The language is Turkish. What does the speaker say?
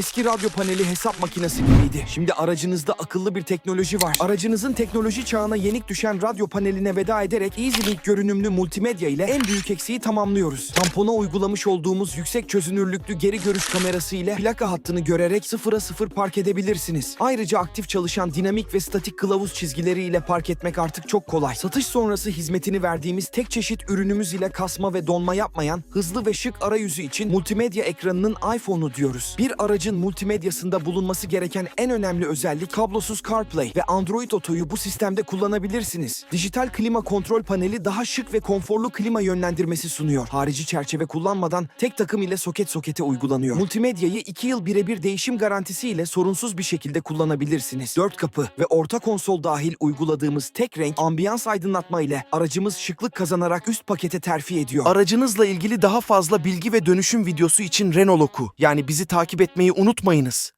Eski radyo paneli hesap makinesi gibiydi. Şimdi aracınızda akıllı bir teknoloji var. Aracınızın teknoloji çağına yenik düşen radyo paneline veda ederek EasyLink görünümlü multimedya ile en büyük eksiği tamamlıyoruz. Tampona uygulamış olduğumuz yüksek çözünürlüklü geri görüş kamerası ile plaka hattını görerek sıfıra sıfır park edebilirsiniz. Ayrıca aktif çalışan dinamik ve statik kılavuz çizgileri ile park etmek artık çok kolay. Satış sonrası hizmetini verdiğimiz tek çeşit ürünümüz ile kasma ve donma yapmayan hızlı ve şık arayüzü için multimedya ekranının iPhone'u diyoruz. Bir aracın multimedyasında bulunması gereken en önemli özellik kablosuz CarPlay ve Android Auto'yu bu sistemde kullanabilirsiniz. Dijital klima kontrol paneli daha şık ve konforlu klima yönlendirmesi sunuyor. Harici çerçeve kullanmadan tek takım ile soket sokete uygulanıyor. Multimedyayı 2 yıl birebir değişim garantisi ile sorunsuz bir şekilde kullanabilirsiniz. 4 kapı ve orta konsol dahil uyguladığımız tek renk ambiyans aydınlatma ile aracımız şıklık kazanarak üst pakete terfi ediyor. Aracınızla ilgili daha fazla bilgi ve dönüşüm videosu için Renault Oku yani bizi takip etmeyi unutmayınız.